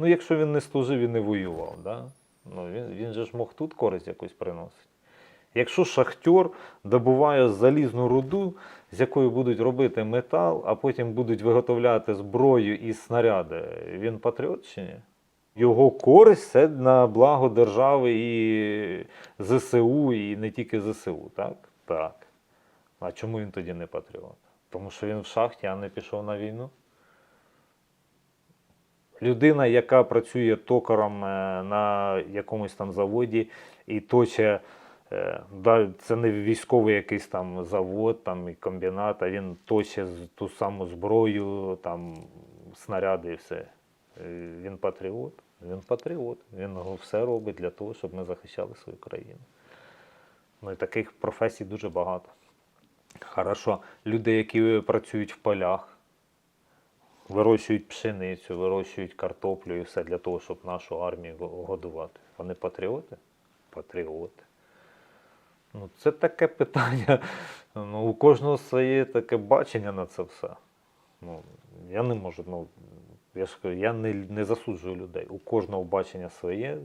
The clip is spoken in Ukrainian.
Ну, якщо він не служив і не воював, да? ну, він, він же ж мог тут користь якусь приносити. Якщо шахтер добуває залізну руду, з якої будуть робити метал, а потім будуть виготовляти зброю і снаряди, він патріот чи ні? Його користь це на благо держави і ЗСУ, і не тільки ЗСУ, так? Так. А чому він тоді не патріот? Тому що він в шахті, а не пішов на війну. Людина, яка працює токарем е, на якомусь там заводі і точе, е, це не військовий якийсь там завод там, і комбінат, а він точе ту саму зброю, там, снаряди і все. Е, Він патріот. Він патріот. Він все робить для того, щоб ми захищали свою країну. Ну і таких професій дуже багато. Хорошо, люди, які працюють в полях, вирощують пшеницю, вирощують картоплю і все для того, щоб нашу армію годувати. Вони патріоти? Патріоти. Ну, це таке питання. Ну, у кожного своє таке бачення на це все. Ну, я не можу, ну, я ж кажу, я не, не засуджую людей. У кожного бачення своє.